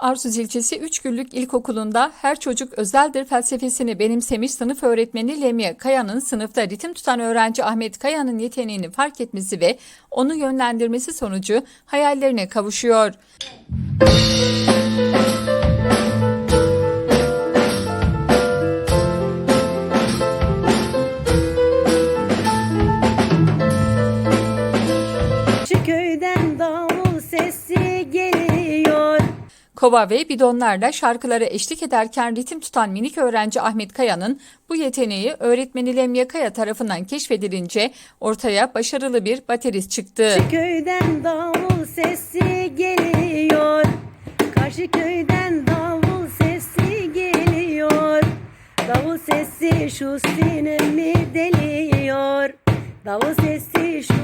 Arsuz ilçesi 3 günlük ilkokulunda her çocuk özeldir felsefesini benimsemiş sınıf öğretmeni Lemia Kaya'nın sınıfta ritim tutan öğrenci Ahmet Kaya'nın yeteneğini fark etmesi ve onu yönlendirmesi sonucu hayallerine kavuşuyor. Şu Kova ve bidonlarla şarkılara eşlik ederken ritim tutan minik öğrenci Ahmet Kaya'nın bu yeteneği öğretmeni Lemia Kaya tarafından keşfedilince ortaya başarılı bir baterist çıktı. Şu köyden davul sesi geliyor. Karşı köyden davul sesi geliyor. Davul sesi şu sinemi deliyor. Davul sesi şu